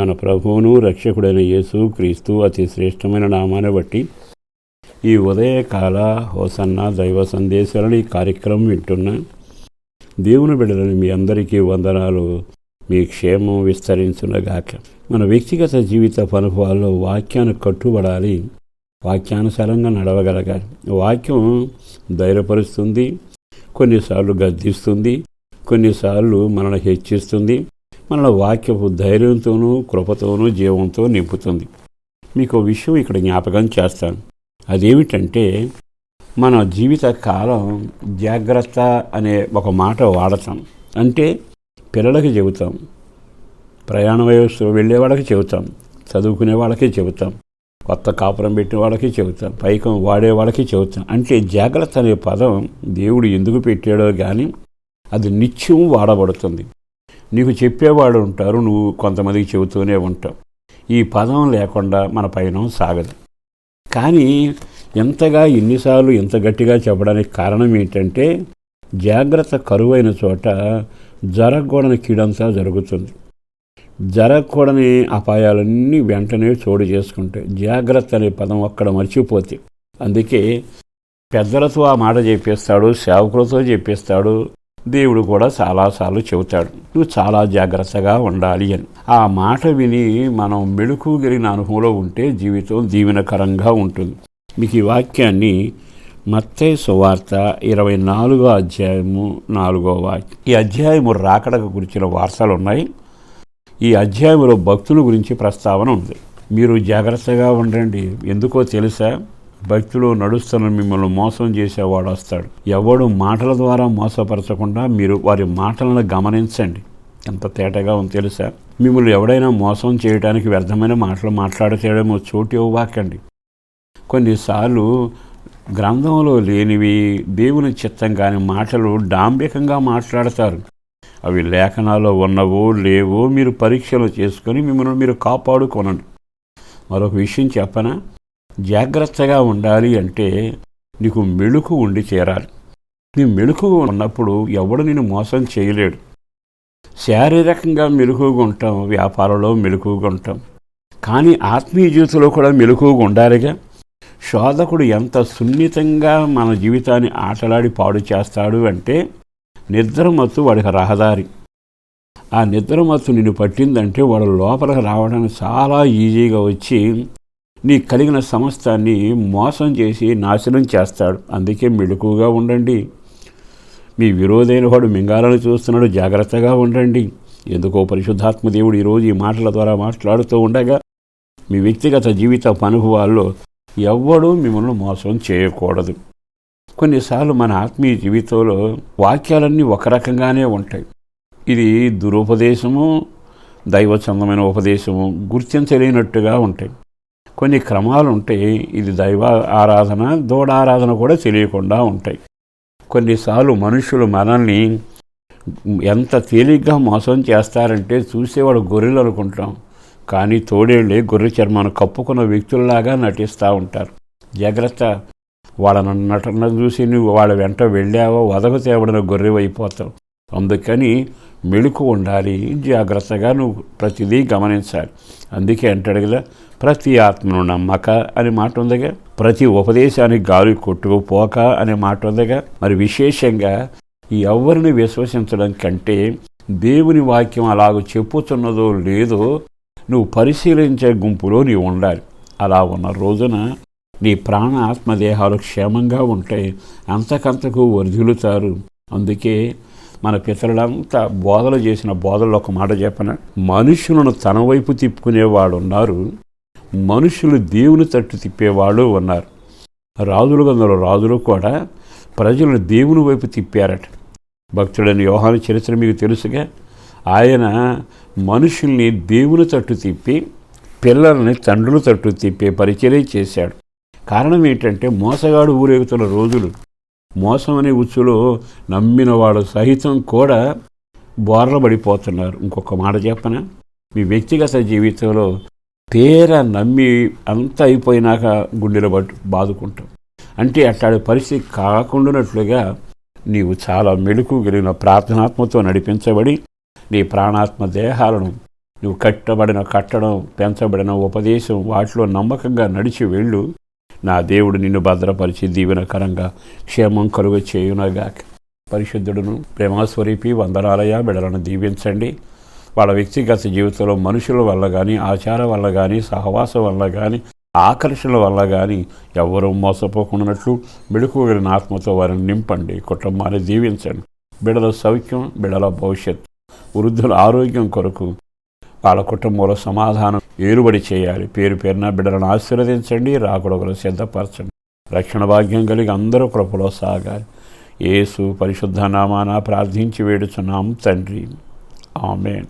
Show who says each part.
Speaker 1: మన ప్రభువును రక్షకుడైన యేసు క్రీస్తు అతి శ్రేష్టమైన నామాన్ని బట్టి ఈ ఉదయకాల హోసన్న దైవ సందేశాలను ఈ కార్యక్రమం వింటున్నా దేవుని బిడ్డలని మీ అందరికీ వందనాలు. మీ క్షేమం విస్తరించునగాక. మన వ్యక్తిగత జీవిత అనుభవాల్లో వాక్యాన్ని కట్టుబడాలి. వాక్యానుసారంగా నడవగలగాలి. వాక్యం ధైర్యపరుస్తుంది. కొన్నిసార్లు గద్దిస్తుంది. కొన్నిసార్లు మనల్ని హెచ్చిస్తుంది. మన వాక్యపు ధైర్యంతోనూ కృపతోనూ జీవంతో నింపుతుంది. మీకు విషయం ఇక్కడ జ్ఞాపకం చేస్తాను. అదేమిటంటే మన జీవిత కాలం జాగ్రత్త అనే ఒక మాట వాడతాం. అంటే పిల్లలకి చెబుతాం. ప్రయాణ వయస్సు వెళ్ళే వాళ్ళకి చెబుతాం. చదువుకునే వాళ్ళకి చెబుతాం. కొత్త కాపురం పెట్టిన వాళ్ళకి చెబుతాం. పైకం వాడే వాళ్ళకి చెబుతాం. అంటే జాగ్రత్త అనే పదం దేవుడు ఎందుకు పెట్టాడో కానీ అది నిత్యం వాడబడుతుంది. నీకు చెప్పేవాడు ఉంటారు నువ్వు కొంతమందికి చెబుతూనే ఉంటావు. ఈ పదం లేకుండా మన పయనం సాగదు. కానీ ఎంతగా ఎన్నిసార్లు ఎంత గట్టిగా చెప్పడానికి కారణం ఏంటంటే జాగ్రత్త కరువైన చోట జరగకూడని కీడంతా జరుగుతుంది. జరగకూడని అపాయాలన్నీ వెంటనే చోటు చేసుకుంటాయి. జాగ్రత్త అనే పదం అక్కడ మర్చిపోతే. అందుకే పెద్దలతో ఆ మాట చెప్పేస్తాడు సేవకులతో చెప్పేస్తాడు దేవుడు కూడా చాలాసార్లు చెబుతాడు నువ్వు చాలా జాగ్రత్తగా ఉండాలి అని. ఆ మాట విని మనం మెడుకు గెలిగిన అనుభవంలో ఉంటే జీవితం దీవెనకరంగా ఉంటుంది. మీకు ఈ వాక్యాన్ని మత్తే సువార్త ఇరవై నాలుగో అధ్యాయము నాలుగో వాక్యం. ఈ అధ్యాయము రాకడకు గురించిన వార్తలు ఉన్నాయి. ఈ అధ్యాయంలో భక్తుల గురించి ప్రస్తావన ఉంది. మీరు జాగ్రత్తగా ఉండండి. ఎందుకో తెలుసా? భక్తులు నడుస్తున్న మిమ్మల్ని మోసం చేసేవాడు వస్తాడు. ఎవడు మాటల ద్వారా మోసపరచకుండా మీరు వారి మాటలను గమనించండి. ఎంత తేటగా ఉంది తెలుసా? మిమ్మల్ని ఎవడైనా మోసం చేయడానికి వ్యర్థమైన మాటలు మాట్లాడచేయడమో చోటు ఇవ్వకండి. కొన్నిసార్లు గ్రంథంలో లేనివి దేవుని చిత్తం కాని మాటలు డాంబికంగా మాట్లాడతారు. అవి లేఖనాల్లో ఉన్నవో లేవో మీరు పరీక్షలు చేసుకొని మిమ్మల్ని మీరు కాపాడుకోనండి. మరొక విషయం చెప్పనా? జాగ్రత్తగా ఉండాలి అంటే నీకు మెళుకు ఉండి చేరాలి. నీ మెళుకు ఉన్నప్పుడు ఎవడు నేను మోసం చేయలేడు. శారీరకంగా మెలుకుగా ఉంటాం వ్యాపారంలో మెలుకుగా ఉంటాం. కానీ ఆత్మీయ జీవితంలో కూడా మెలుకుగా ఉండాలిగా. శోధకుడు ఎంత సున్నితంగా మన జీవితాన్ని ఆటలాడి పాడు చేస్తాడు అంటే నిద్రమత్తు వాడికి రహదారి. ఆ నిద్రమత్తు నిన్ను పట్టిందంటే వాడు లోపలికి రావడానికి చాలా ఈజీగా వచ్చి నీ కలిగిన సమస్తాన్ని మోసం చేసి నాశనం చేస్తాడు. అందుకే మెళుకుగా ఉండండి. మీ విరోధైన వాడు మింగాలని చూస్తున్నాడు. జాగ్రత్తగా ఉండండి. ఎందుకో పరిశుద్ధాత్మ దేవుడు ఈరోజు ఈ మాటల ద్వారా మాట్లాడుతూ ఉండగా మీ వ్యక్తిగత జీవిత అనుభవాల్లో ఎవ్వడూ మిమ్మల్ని మోసం చేయకూడదు. కొన్నిసార్లు మన ఆత్మీయ జీవితంలో వాక్యాలన్నీ ఒక రకంగానే ఉంటాయి. ఇది దురుపదేశము దైవచందమైన ఉపదేశము గుర్తించలేనట్టుగా ఉంటాయి. కొన్ని క్రమాలు ఉంటాయి ఇది దైవ ఆరాధన దూడారాధన కూడా తెలియకుండా ఉంటాయి. కొన్నిసార్లు మనుషులు మనల్ని ఎంత తేలిగ్గా మోసం చేస్తారంటే చూసేవాడు గొర్రెలు అనుకుంటాం. కానీ తోడేళ్ళే గొర్రె చర్మాన్ని కప్పుకున్న వ్యక్తుల్లాగా నటిస్తూ ఉంటారు. జాగ్రత్త. వాళ్ళ నటన చూసి నువ్వు వాళ్ళ వెంట వెళ్ళావో వదకు తేబడిన గొర్రెవైపోతావు అందుకని మెళుకు ఉండాలి. జాగ్రత్తగా నువ్వు ప్రతిదీ గమనించాలి. అందుకే అంటాడు కదా ప్రతి ఆత్మను నమ్మక అనే మాట ఉందిగా. ప్రతి ఉపదేశానికి గాలి కొట్టుకుపోక అనే మాట ఉందిగా. మరి విశేషంగా ఎవరిని విశ్వసించడం కంటే దేవుని వాక్యం అలాగ చెప్పుతున్నదో లేదో నువ్వు పరిశీలించే గుంపులో నీవు ఉండాలి. అలా ఉన్న రోజున నీ ప్రాణ ఆత్మదేహాలు క్షేమంగా ఉంటాయి అంతకంతకు వర్ధిల్లుతారు. అందుకే మన పితరులంతా బోధలు చేసిన బోధల్లో ఒక మాట చెప్పన? మనుషులను తన వైపు తిప్పుకునేవాడు ఉన్నారు మనుషులు దేవుని తట్టు తిప్పేవాళ్ళు ఉన్నారు. రాజులు గందరు రాజులు కూడా ప్రజలను దేవుని వైపు తిప్పారట. భక్తుడని యోహాను చరిత్ర మీకు తెలుసుగా ఆయన మనుషుల్ని దేవుని తట్టు తిప్పి పిల్లల్ని తండ్రుల తట్టు తిప్పే పరిచర్య చేశాడు. కారణం ఏంటంటే మోసగాడు ఊరేగుతున్న రోజులు మోసం అనే ఉచ్చులో నమ్మిన వాడు సహితం కూడా బోర్లబడిపోతున్నారు ఇంకొక మాట చెప్పన? మీ వ్యక్తిగత జీవితంలో తీర నమ్మి అంత అయిపోయినాక గుండెలో పట్టు బాదుకుంటాం అంటే అట్లాంటి పరిస్థితి కాకుండానట్లుగా నీవు చాలా మెలకు కలిగిన ప్రార్థనాత్మతో నడిపించబడి నీ ప్రాణాత్మ దేహాలను నువ్వు కట్టబడిన కట్టడం పెంచబడిన ఉపదేశం వాటిలో నమ్మకంగా నడిచి వెళ్ళు. నా దేవుడు నిన్ను భద్రపరిచి దీవెనకరంగా క్షేమం కలుగ చేయునగా పరిశుద్ధుడును ప్రేమస్వరూపి వందనాలయ బిడలను దీవించండి. వాళ్ళ వ్యక్తిగత జీవితంలో మనుషుల వల్ల కానీ ఆచారం వల్ల కానీ సహవాసం వల్ల కానీ ఆకర్షణల వల్ల కానీ ఎవరూ మోసపోకున్నట్లు మెడుకోగలిగిన ఆత్మతో వారిని నింపండి. కుటుంబాన్ని దీవించండి. బిడల సౌఖ్యం బిడల భవిష్యత్ వృద్ధుల ఆరోగ్యం కొరకు వాళ్ళ కుటుంబంలో సమాధానం ఏలుబడి చేయాలి. పేరు పేరున బిడ్డలను ఆశీర్వదించండి రాకుడొకరు సిద్ధపరచండి. రక్షణ భాగ్యం కలిగి అందరూ కృపలో సాగాలి. ఏసు పరిశుద్ధ నామాన ప్రార్థించి వేడుచున్నాం తండ్రి. ఆమెన్.